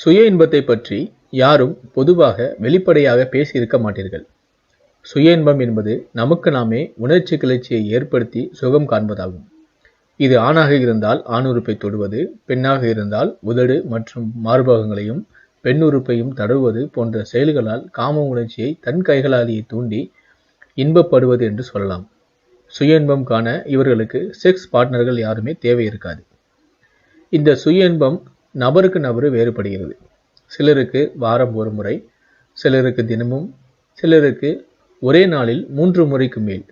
சுய இன்பத்தை பற்றி யாரும் பொதுவாக வெளிப்படையாக பேசியிருக்க மாட்டீர்கள். சுய இன்பம் என்பது நமக்கு நாமே உணர்ச்சி கிளர்ச்சியை ஏற்படுத்தி சுகம் காண்பதாகும். இது ஆணாக இருந்தால் ஆண் உறுப்பை தொடுவது பெண்ணாக இருந்தால் உதடு மற்றும் மார்பகங்களையும் பெண் உறுப்பையும் தடவுவது போன்ற செயல்களால் காம உணர்ச்சியை தன் கைகளாலேயே தூண்டி இன்பப்படுவது என்று சொல்லலாம். சுய இன்பம் காண இவர்களுக்கு செக்ஸ் பார்ட்னர்கள் யாருமே தேவை இருக்காது. இந்த சுய இன்பம் நபருக்கு நபரு வேறுபடுகிறது. சிலருக்கு வாரம் ஒரு முறை சிலருக்கு தினமும் சிலருக்கு ஒரே நாளில் மூன்று முறைக்கு மேல்.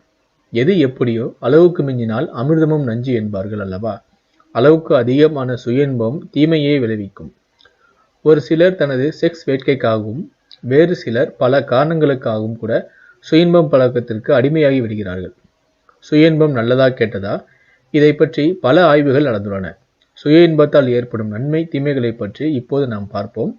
எது எப்படியோ அளவுக்கு மிஞ்சினால் அமிர்தமும் நஞ்சு என்பார்கள் அல்லவா? அளவுக்கு அதிகமான சுய இன்பம் தீமையே விளைவிக்கும். ஒரு சிலர் தனது செக்ஸ் வேட்கைக்காகவும் வேறு சிலர் பல காரணங்களுக்காகவும் கூட சுய இன்பம் பழக்கத்திற்கு அடிமையாகி விடுகிறார்கள். சுய இன்பம் நல்லதா கெட்டதா? இதை பற்றி பல ஆய்வுகள் நடந்துள்ளன. சுய இன்பத்தால் ஏற்படும் நன்மை தீமைகளை பற்றி இப்போது நாம் பார்ப்போம்.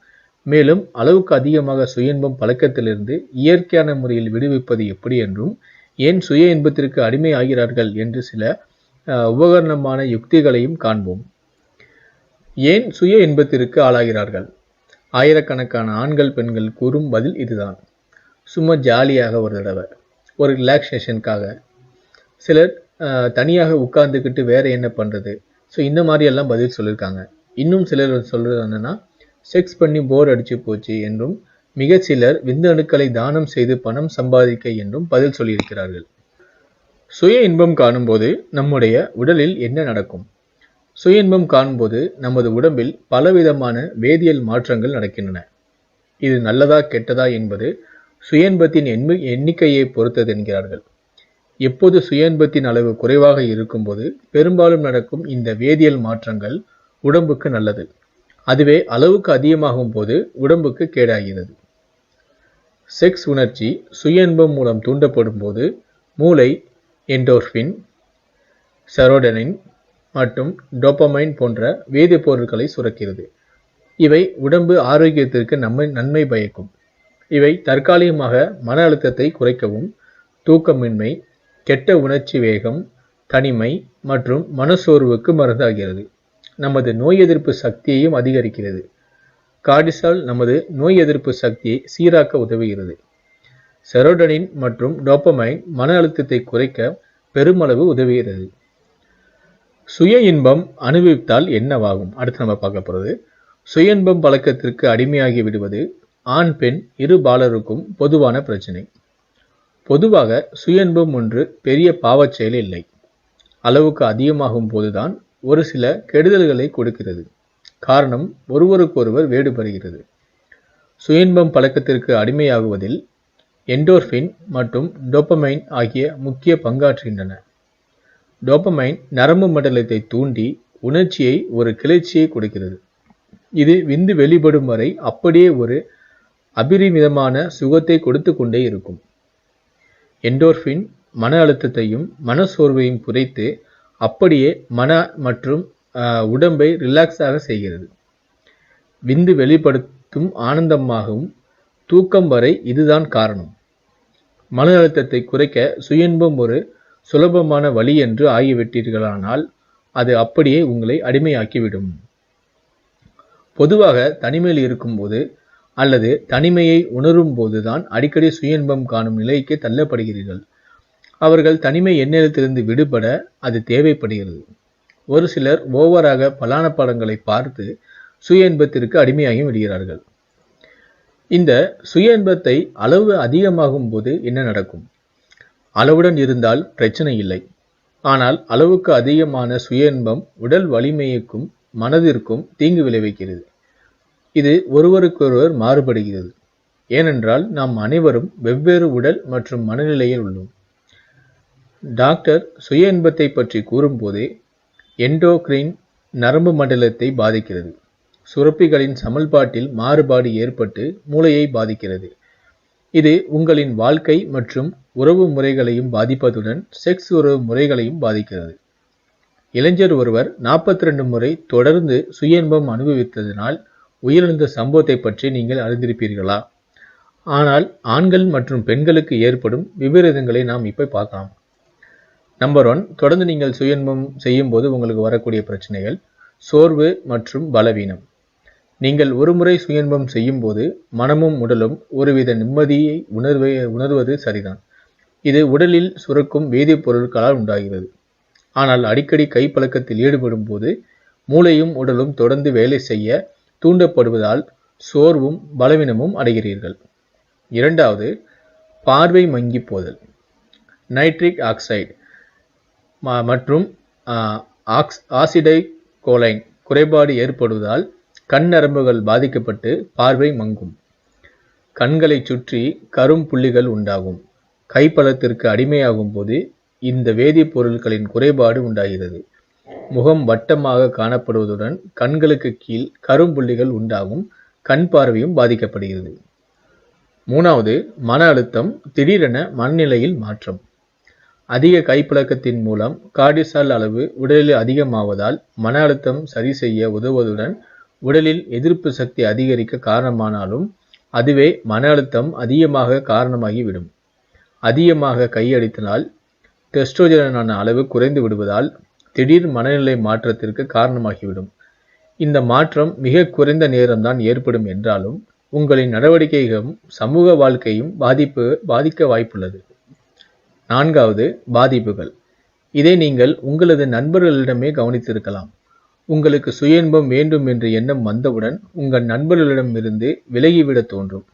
மேலும் அளவுக்கு அதிகமாக சுய இன்பம் பழக்கத்திலிருந்து இயற்கையான முறையில் விடுவிப்பது எப்படி என்றும் ஏன் சுய இன்பத்திற்கு அடிமை ஆகிறார்கள் என்று சில உபகரணமான யுக்திகளையும் காண்போம். ஏன் சுய இன்பத்திற்கு ஆளாகிறார்கள்? ஆயிரக்கணக்கான ஆண்கள் பெண்கள் கூறும் பதில் இதுதான். சும்மா ஜாலியாக ஒரு தடவை ஒரு ரிலாக்ஸேஷனுக்காக சிலர் தனியாக உட்கார்ந்துக்கிட்டு வேற என்ன பண்ணுறது ஸோ இந்த மாதிரி எல்லாம் பதில் சொல்லியிருக்காங்க இன்னும் சிலர் சொல்கிறது என்னென்னா செக்ஸ் பண்ணி போர் அடிச்சு போச்சு என்றும் மிக சிலர் விந்தணுக்களை தானம் செய்து பணம் சம்பாதிக்க என்றும் பதில் சொல்லியிருக்கிறார்கள். சுய இன்பம் காணும்போது நம்முடைய உடலில் என்ன நடக்கும்? சுய இன்பம் காணும்போது நமது உடம்பில் பலவிதமான வேதியியல் மாற்றங்கள் நடக்கின்றன. இது நல்லதா கெட்டதா என்பது சுய இன்பத்தின் எண்ணிக்கையை பொறுத்தது என்கிறார்கள். எப்போது சுய இன்பத்தின் அளவு குறைவாக இருக்கும்போது பெரும்பாலும் நடக்கும் இந்த வேதியியல் மாற்றங்கள் உடம்புக்கு நல்லது. அதுவே அளவுக்கு அதிகமாகும் போது உடம்புக்கு கேடாகிறது. செக்ஸ் உணர்ச்சி சுயன்பம் மூலம் தூண்டப்படும் போது மூளை என்டோர்ஃபின் செரோடனின் மற்றும் டோப்பமைன் போன்ற வேதிப்பொருட்களை சுரக்கிறது. இவை உடம்பு ஆரோக்கியத்திற்கு நம்மை நன்மை பயக்கும். இவை தற்காலிகமாக மன அழுத்தத்தை குறைக்கவும் தூக்கமின்மை கெட்ட உணர்ச்சி வேகம் தனிமை மற்றும் மனசோர்வுக்கு மருந்தாகிறது. நமது நோய் எதிர்ப்பு சக்தியையும் அதிகரிக்கிறது. கார்டிசால் நமது நோய் எதிர்ப்பு சக்தியை சீராக்க உதவுகிறது. செரோடனின் மற்றும் டோப்பமைன் மன அழுத்தத்தை குறைக்க பெருமளவு உதவுகிறது. சுய இன்பம் அனுபவித்தால் என்னவாகும்? அடுத்து நம்ம பார்க்க போகிறது சுய இன்பம் பழக்கத்திற்கு அடிமையாகி விடுவது ஆண் பெண் இரு பாலருக்கும் பொதுவான பிரச்சனை. பொதுவாக சுயன்பம் ஒன்று பெரிய பாவச் செயல் இல்லை. அளவுக்கு அதிகமாகும் போதுதான் ஒரு சில கெடுதல்களை கொடுக்கிறது. காரணம் ஒருவருக்கொருவர் வேடுபடுகிறது சுயன்பம் பழக்கத்திற்கு அடிமையாகுவதில் என்டோர்ஃபின் மற்றும் டோப்பமைன் ஆகிய முக்கிய பங்காற்றுகின்றன. டோப்பமைன் நரம்பு மண்டலத்தை தூண்டி உணர்ச்சியை ஒரு கிளர்ச்சியை கொடுக்கிறது. இது விந்து வெளிப்படும் வரை அப்படியே ஒரு அபிரிமிதமான சுகத்தை கொடுத்து கொண்டே இருக்கும். என்டோர்ஃபின் மன அழுத்தத்தையும் மனச்சோர்வையும் குறைத்து அப்படியே மன மற்றும் உடம்பை ரிலாக்ஸாக செய்கிறது. விந்து வெளிப்படுத்தும் ஆனந்தமாகவும் தூக்கம் வரை இதுதான் காரணம். மன அழுத்தத்தை குறைக்க சுயன்பம் ஒரு சுலபமான வழி என்று ஆகிவிட்டீர்களானால் அது அப்படியே உங்களை அடிமையாக்கிவிடும். பொதுவாக தனிமையில் இருக்கும்போது அல்லது தனிமையை உணரும் போதுதான் அடிக்கடி சுயன்பம் காணும் நிலைக்கு தள்ளப்படுகிறீர்கள். அவர்கள் தனிமை எண்ணிலத்திலிருந்து விடுபட அது தேவைப்படுகிறது. ஒரு சிலர் ஓவராக பலான படங்களை பார்த்து சுய இன்பத்திற்கு அடிமையாகி விடுகிறார்கள். இந்த சுய இன்பத்தை அளவு அதிகமாகும் போது என்ன நடக்கும்? அளவுடன் இருந்தால் பிரச்சனை இல்லை. ஆனால் அளவுக்கு அதிகமான சுய இன்பம் உடல் வலிமைக்கும் மனதிற்கும் தீங்கு விளைவிக்கிறது. இது ஒருவருக்கொருவர் மாறுபடுகிறது. ஏனென்றால் நாம் அனைவரும் வெவ்வேறு உடல் மற்றும் மனநிலையில் உள்ளோம். டாக்டர் சுய இன்பத்தை பற்றி கூறும்போதே என்டோக்ரைன் நரம்பு மண்டலத்தை பாதிக்கிறது. சுரப்பிகளின் சமல்பாட்டில் மாறுபாடு ஏற்பட்டு மூளையை பாதிக்கிறது. இது உங்களின் வாழ்க்கை மற்றும் உறவு முறைகளையும் பாதிப்பதுடன் செக்ஸ் உறவு முறைகளையும் பாதிக்கிறது. இளைஞர் ஒருவர் 42 முறை தொடர்ந்து சுய இன்பம் அனுபவித்ததினால் உயிரிழந்த சம்பவத்தை பற்றி நீங்கள் அறிந்திருப்பீர்களா? ஆனால் ஆண்கள் மற்றும் பெண்களுக்கு ஏற்படும் விபரீதங்களை நாம் இப்போ பார்க்கலாம். நம்பர் ஒன் தொடர்ந்து நீங்கள் சுயன்பம் செய்யும்போது உங்களுக்கு வரக்கூடிய பிரச்சனைகள் சோர்வு மற்றும் பலவீனம். நீங்கள் ஒருமுறை சுயன்பம் செய்யும்போது மனமும் உடலும் ஒருவித நிம்மதியை உணர்வை உணர்வது சரிதான். இது உடலில் சுரக்கும் வேதிப்பொருட்களால் உண்டாகிறது. ஆனால் அடிக்கடி கைப்பழக்கத்தில் ஈடுபடும் போது மூளையும் உடலும் தொடர்ந்து வேலை செய்ய தூண்டப்படுவதால் சோர்வும் பலவீனமும் அடைகிறீர்கள். இரண்டாவது பார்வை மங்கி போதல். நைட்ரிக் ஆக்சைடு மற்றும் ஆக்ஸ் ஆசிடை கோலைன் குறைபாடு ஏற்படுவதால் கண் நரம்புகள் பாதிக்கப்பட்டு பார்வை மங்கும். கண்களை சுற்றி கரும் புள்ளிகள் உண்டாகும். கைப்பழத்திற்கு அடிமையாகும் போது இந்த வேதிப்பொருட்களின் குறைபாடு உண்டாகிறது. முகம் வட்டமாக காணப்படுவதுடன் கண்களுக்கு கீழ் கரும்புள்ளிகள் உண்டாகும் கண் பார்வையும் பாதிக்கப்படுகிறது. மூணாவது மன அழுத்தம் திடீரென மனநிலையில் மாற்றம். அதிக கைப்பழக்கத்தின் மூலம் கார்டிசால் அளவு உடலில் அதிகமாவதால் மன அழுத்தம் சரி செய்ய உதவுவதுடன் உடலில் எதிர்ப்பு சக்தி அதிகரிக்க காரணமானாலும் அதுவே மன அழுத்தம் அதிகமாக காரணமாகிவிடும். அதிகமாக கையடித்தனால் டெஸ்ட்ரோஜனான அளவு குறைந்து விடுவதால் திடீர் மனநிலை மாற்றத்திற்கு காரணமாகிவிடும். இந்த மாற்றம் மிக குறைந்த நேரம்தான் ஏற்படும் என்றாலும் உங்களின் நடவடிக்கைகளும் சமூக வாழ்க்கையும் பாதிப்பு பாதிக்க வாய்ப்புள்ளது. நான்காவது பாதிப்புகள். இதை நீங்கள் உங்களது நண்பர்களிடமே கவனித்திருக்கலாம். உங்களுக்கு சுய இன்பம் வேண்டும் என்ற எண்ணம் வந்தவுடன் உங்கள் நண்பர்களிடமிருந்து விலகிவிட தோன்றும்.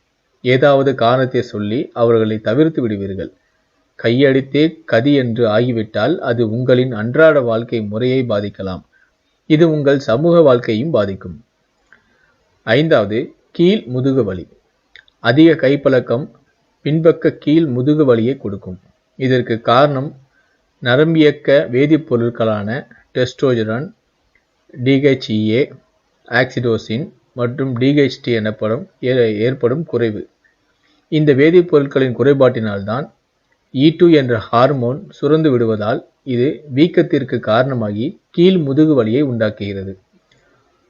ஏதாவது காரணத்தை சொல்லி அவர்களை தவிர்த்து விடுவீர்கள். கையடித்தே கதி என்று ஆகிவிட்டால் அது உங்களின் அன்றாட வாழ்க்கை முறையை பாதிக்கலாம். இது உங்கள் சமூக வாழ்க்கையும் பாதிக்கும். ஐந்தாவது கீழ் முதுகு வலி. அதிக கைப்பழக்கம் பின்பக்க கீழ் முதுகு வலியை கொடுக்கும். இதற்கு காரணம் நரம்பியக்க வேதிப்பொருட்களான டெஸ்ட்ரோஜரன் டிஹெச்இஏ ஆக்சிடோசின் மற்றும் டிஹெச்டி எனப்படும் ஏற்படும் குறைவு. இந்த வேதிப்பொருட்களின் குறைபாட்டினால்தான் E இ டூ என்ற ஹார்மோன் சுரந்து விடுவதால் இது வீக்கத்திற்கு காரணமாகி கீழ் முதுகு வலியை உண்டாக்குகிறது.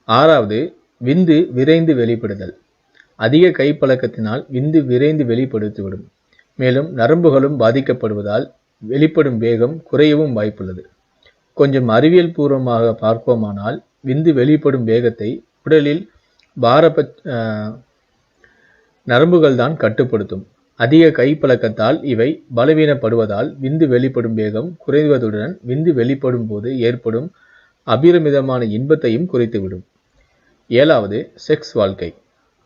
ஆறாவது விந்து விரைந்து வெளிப்படுதல். அதிக கைப்பழக்கத்தினால் விந்து விரைந்து வெளிப்படுத்திவிடும். மேலும் நரம்புகளும் பாதிக்கப்படுவதால் வெளிப்படும் வேகம் குறையவும் வாய்ப்புள்ளது. கொஞ்சம் அறிவியல் பூர்வமாக பார்ப்போமானால் விந்து வெளிப்படும் வேகத்தை உடலில் பாரபட்ச நரம்புகள் தான் கட்டுப்படுத்தும். அதிக கைப்பழக்கத்தால் இவை பலவீனப்படுவதால் விந்து வெளிப்படும் வேகம் குறைவதுடன் விந்து வெளிப்படும் போது ஏற்படும் அபிரமிதமான இன்பத்தையும் குறைத்துவிடும். ஏழாவது செக்ஸ் வாழ்க்கை.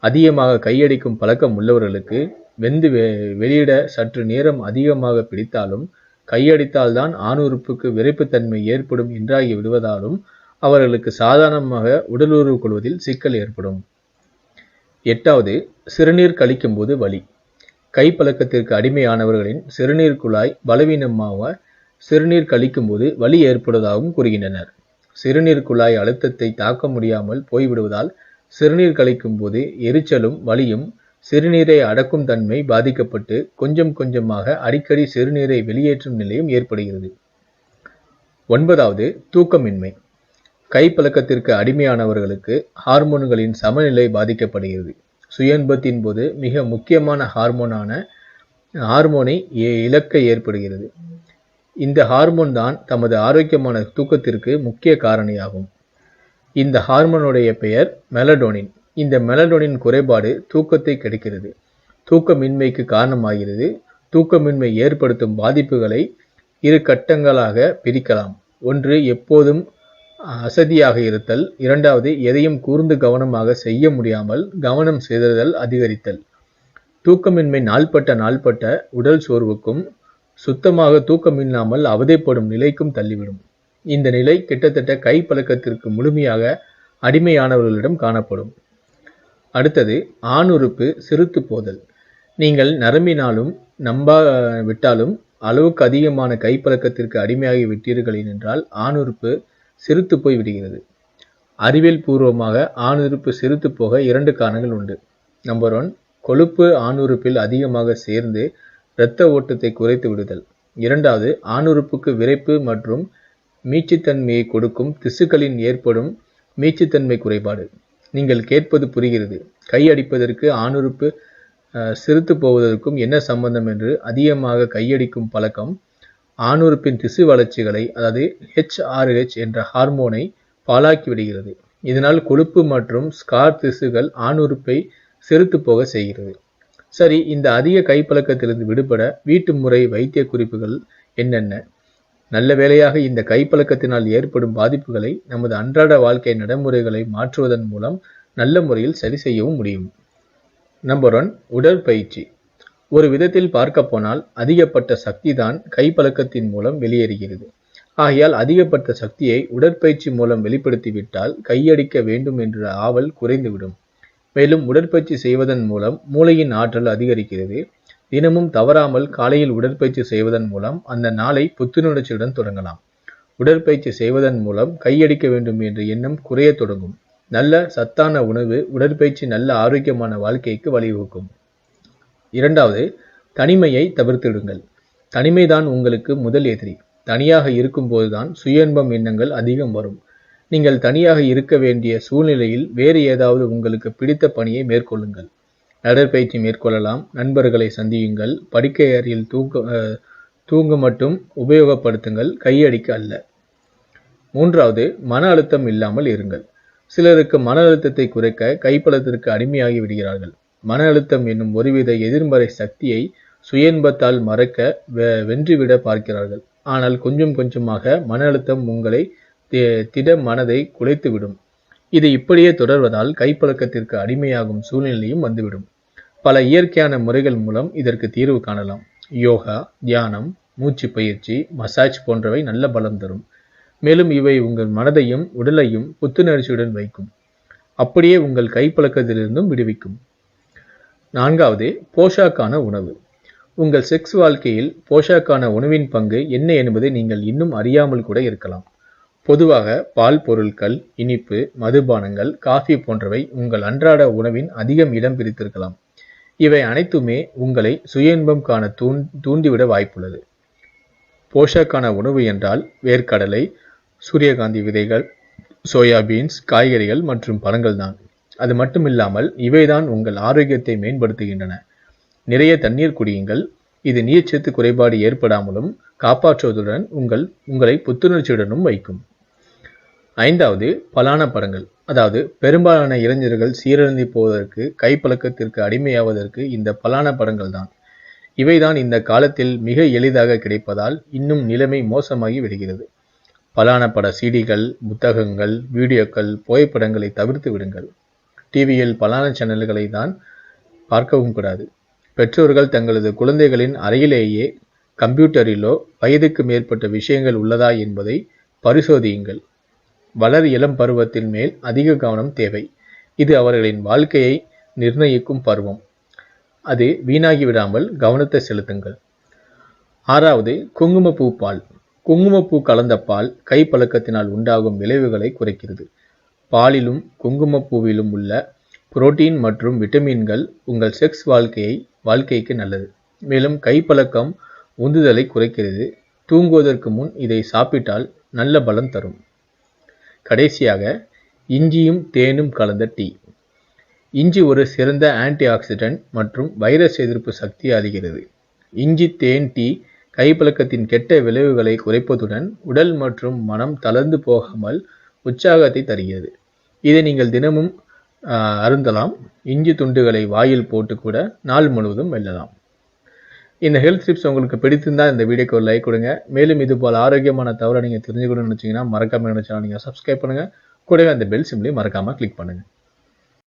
அதிகமாக கையடிக்கும் பழக்கம் உள்ளவர்களுக்கு வெந்து வெளியிட சற்று நேரம் அதிகமாக பிடித்தாலும் கையடித்தால்தான் ஆணுறுப்புக்கு விரைப்புத்தன்மை ஏற்படும் என்றாகி விடுவதாலும் அவர்களுக்கு சாதாரணமாக உடலுறவு கொள்வதில் சிக்கல் ஏற்படும். எட்டாவது சிறுநீர் கழிக்கும் போது வலி. கைப்பழக்கத்திற்கு அடிமையானவர்களின் சிறுநீர் குழாய் பலவீனமாக சிறுநீர் கழிக்கும் போது வலி ஏற்படுவதாகவும் கூறுகின்றனர். சிறுநீர் குழாய் அழுத்தத்தை தாக்க முடியாமல் போய்விடுவதால் சிறுநீர் கழிக்கும் போது எரிச்சலும் வலியும் சிறுநீரை அடக்கும் தன்மை பாதிக்கப்பட்டு கொஞ்சம் கொஞ்சமாக அடிக்கடி சிறுநீரை வெளியேற்றும் நிலையும் ஏற்படுகிறது. ஒன்பதாவது தூக்கமின்மை. கைப்பழக்கத்திற்கு அடிமையானவர்களுக்கு ஹார்மோன்களின் சமநிலை பாதிக்கப்படுகிறது. சுயன்பத்தின் போது மிக முக்கியமான ஹார்மோனான ஹார்மோனை இழக்க ஏற்படுகிறது. இந்த ஹார்மோன் தான் தமது ஆரோக்கியமான தூக்கத்திற்கு முக்கிய காரணியாகும். இந்த ஹார்மோனுடைய பெயர் மெலடோனின். இந்த மெலடோனின் குறைபாடு தூக்கத்தை கெடுக்கிறது. தூக்கமின்மைக்கு காரணமாகிறது. தூக்கமின்மை ஏற்படுத்தும் பாதிப்புகளை இரு கட்டங்களாக பிரிக்கலாம். ஒன்று எப்போதும் அசதியாக இருத்தல். இரண்டாவது எதையும் கூர்ந்து கவனமாக செய்ய முடியாமல் கவனம் சிதறுதல் அதிகரித்தல். தூக்கமின்மை நாள்பட்ட நாள்பட்ட உடல் சோர்வுக்கும் சுத்தமாக தூக்கமில்லாமல் அவதைப்படும் நிலைக்கும் தள்ளிவிடும். இந்த நிலை கிட்டத்தட்ட கை பழக்கத்திற்கு முழுமையாக அடிமையானவர்களிடம் காணப்படும். அடுத்தது ஆணுறுப்பு சிறுத்து போதல். நீங்கள் நரம்பினாலும் நம்பா விட்டாலும் அளவுக்கு அதிகமான கைப்பழக்கத்திற்கு அடிமையாகி விட்டீர்கள் என்றால் ஆணுறுப்பு சிறுத்து போய் விடுகிறது. அறிவியல் பூர்வமாக ஆணுறுப்பு சிரித்து போக இரண்டு காரணங்கள் உண்டு. நம்பர் ஒன் கொழுப்பு ஆணுறுப்பில் அதிகமாக சேர்ந்து இரத்த ஓட்டத்தை குறைத்து விடுதல். இரண்டாவது ஆணுறுப்புக்கு விரைப்பு மற்றும் மீட்சித்தன்மையை கொடுக்கும் திசுக்களின் ஏற்படும் மீட்சித்தன்மை குறைபாடு. நீங்கள் கேட்பது புரிகிறது. கை அடிப்பதற்கு ஆணுறுப்பு சிறுத்து போவதற்கும் என்ன சம்பந்தம் என்று அதிகமாக கையடிக்கும் பழக்கம் ஆணுறுப்பின் திசு வளர்ச்சிகளை அதாவது ஹெச்ஆர்ஹெச் என்ற ஹார்மோனை பாலாக்கி விடுகிறது இதனால் கொழுப்பு மற்றும் ஸ்கார் திசுகள் ஆணுறுப்பை செலுத்து போக செய்கிறது. சரி இந்த அதிக கைப்பழக்கத்திலிருந்து விடுபட வீட்டு முறை வைத்திய குறிப்புகள் என்னென்ன? நல்ல வேளையாக இந்த கைப்பழக்கத்தினால் ஏற்படும் பாதிப்புகளை நமது அன்றாட வாழ்க்கை நடைமுறைகளை மாற்றுவதன் மூலம் நல்ல முறையில் சரி செய்யவும் முடியும். நம்பர் ஒன் உடற்பயிற்சி. ஒரு விதத்தில் பார்க்க போனால் அதிகப்பட்ட சக்தி தான் கைப்பழக்கத்தின் மூலம் வெளியேறுகிறது. ஆகையால் அதிகப்பட்ட சக்தியை உடற்பயிற்சி மூலம் வெளிப்படுத்திவிட்டால் கையடிக்க வேண்டும் என்ற ஆவல் குறைந்துவிடும். மேலும் உடற்பயிற்சி செய்வதன் மூலம் மூளையின் ஆற்றல் அதிகரிக்கிறது. தினமும் தவறாமல் காலையில் உடற்பயிற்சி செய்வதன் மூலம் அந்த நாளை புத்துணர்ச்சியுடன் தொடங்கலாம். உடற்பயிற்சி செய்வதன் மூலம் கையடிக்க வேண்டும் என்ற எண்ணம் குறைய தொடங்கும். நல்ல சத்தான உணவு உடற்பயிற்சி நல்ல ஆரோக்கியமான வாழ்க்கைக்கு வழிவகுக்கும். இரண்டாவது தனிமையை தவிர்த்திடுங்கள். தனிமைதான் உங்களுக்கு முதல் எதிரி. தனியாக இருக்கும்போதுதான் சுயன்பம் எண்ணங்கள் அதிகம் வரும். நீங்கள் தனியாக இருக்க வேண்டிய சூழ்நிலையில் வேறு ஏதாவது உங்களுக்கு பிடித்த பணியை மேற்கொள்ளுங்கள். நடைப்பயிற்சி மேற்கொள்ளலாம். நண்பர்களை சந்தியுங்கள். படிக்கை அறையில் தூங்க தூங்க மட்டும் உபயோகப்படுத்துங்கள். கையடிக்க அல்ல. மூன்றாவது மன அழுத்தம் இல்லாமல் இருங்கள். சிலருக்கு மன அழுத்தத்தை குறைக்க கைப்பழத்திற்கு அடிமையாகி விடுகிறார்கள். மன அழுத்தம் என்னும் ஒருவித எதிர்மறை சக்தியை சுயன்பத்தால் மறக்க வென்றுவிட பார்க்கிறார்கள். ஆனால் கொஞ்சம் கொஞ்சமாக மன அழுத்தம் உங்களை திட மனதை குலைத்துவிடும். இது இப்படியே தொடர்வதால் கைப்பழக்கத்திற்கு அடிமையாகும் சூழ்நிலையும் வந்துவிடும். பல இயற்கையான முறைகள் மூலம் இதற்கு தீர்வு காணலாம். யோகா தியானம் மூச்சு பயிற்சி மசாஜ் போன்றவை நல்ல பலம் தரும். மேலும் இவை உங்கள் மனதையும் உடலையும் புத்துணர்ச்சியுடன் வைக்கும். அப்படியே உங்கள் கைப்பழக்கத்திலிருந்தும் விடுவிக்கும். நான்காவது போஷாக்கான உணவு. உங்கள் செக்ஸ் வாழ்க்கையில் போஷாக்கான உணவின் பங்கு என்ன என்பதை நீங்கள் இன்னும் அறியாமல் கூட இருக்கலாம். பொதுவாக பால் பொருட்கள் இனிப்பு மதுபானங்கள் காஃபி போன்றவை உங்கள் அன்றாட உணவின் அதிகம் இடம் பிடித்திருக்கலாம் இவை அனைத்துமே உங்களை சுய இன்பம் காண தூண் தூண்டிவிட வாய்ப்புள்ளது. போஷாக்கான உணவு என்றால் வேர்க்கடலை சூரியகாந்தி விதைகள் சோயாபீன்ஸ் காய்கறிகள் மற்றும் பழங்கள் தான் அது மட்டுமில்லாமல் இவைதான் உங்கள் ஆரோக்கியத்தை மேம்படுத்துகின்றன. நிறைய தண்ணீர் குடியுங்கள். இது நீர்ச்சத்து குறைபாடு ஏற்படாமலும் காப்பாற்றுவதுடன் உங்கள் உங்களை புத்துணர்ச்சியுடனும் வைக்கும். ஐந்தாவது பலான படங்கள் அதாவது பெரும்பாலான இளைஞர்கள் சீரழிந்து போவதற்கு கைப்பழக்கத்திற்கு அடிமையாவதற்கு இந்த பலான படங்கள் தான் இவைதான் இந்த காலத்தில் மிக எளிதாக கிடைப்பதால் இன்னும் நிலைமை மோசமாகி விடுகிறது. பலான பட சீடிகள் புத்தகங்கள் வீடியோக்கள் புகைப்படங்களை தவிர்த்து விடுங்கள். டிவியில் பலான சேனல்களை தான் பார்க்கவும் கூடாது. பெற்றோர்கள் தங்களது குழந்தைகளின் அறையிலேயே கம்ப்யூட்டரிலோ வயதுக்கு மேற்பட்ட விஷயங்கள் உள்ளதா என்பதை பரிசோதியுங்கள். வளர் இளம் பருவத்தின் மேல் அதிக கவனம் தேவை. இது அவர்களின் வாழ்க்கையை நிர்ணயிக்கும் பருவம். அது வீணாகி விடாமல் கவனத்தை செலுத்துங்கள். ஆறாவது குங்குமப்பூ பால். குங்குமப்பூ கலந்த பால் கைப்பழக்கத்தினால் உண்டாகும் விளைவுகளை குறைக்கிறது. பாலிலும் குங்குமப்பூவிலும் உள்ள புரோட்டீன் மற்றும் விட்டமின்கள் உங்கள் செக்ஸ் வாழ்க்கையை வாழ்க்கைக்கு நல்லது. மேலும் கைப்பழக்கம் உந்துதலை குறைக்கிறது. தூங்குவதற்கு முன் இதை சாப்பிட்டால் நல்ல பலம் தரும். கடைசியாக இஞ்சியும் தேனும் கலந்த டீ. இஞ்சி ஒரு சிறந்த ஆன்டி ஆக்சிடென்ட் மற்றும் வைரஸ் எதிர்ப்பு சக்தி அளிக்கிறது. இஞ்சி தேன் டீ கைப்பழக்கத்தின் கெட்ட விளைவுகளை குறைப்பதுடன் உடல் மற்றும் மனம் தளர்ந்து போகாமல் உற்சாகத்தை தருகிறது. இதை நீங்கள் தினமும் அருந்தலாம். இஞ்சி துண்டுகளை வாயில் போட்டு கூட நாள் முழுவதும் வெல்லலாம். இந்த ஹெல்த் டிப்ஸ் உங்களுக்கு பிடித்திருந்தால் இந்த வீடியோக்கு ஒரு லைக் கொடுங்க. மேலும் இது போல் ஆரோக்கியமான தவறை நீங்கள் தெரிஞ்சுக்கணும்னு நினச்சிங்கன்னா மறக்காமல் நினச்சா நீங்கள் சப்ஸ்கிரைப் பண்ணுங்கள் கூடவே அந்த பெல் சிம்லையும் மறக்காமல் கிளிக் பண்ணுங்கள்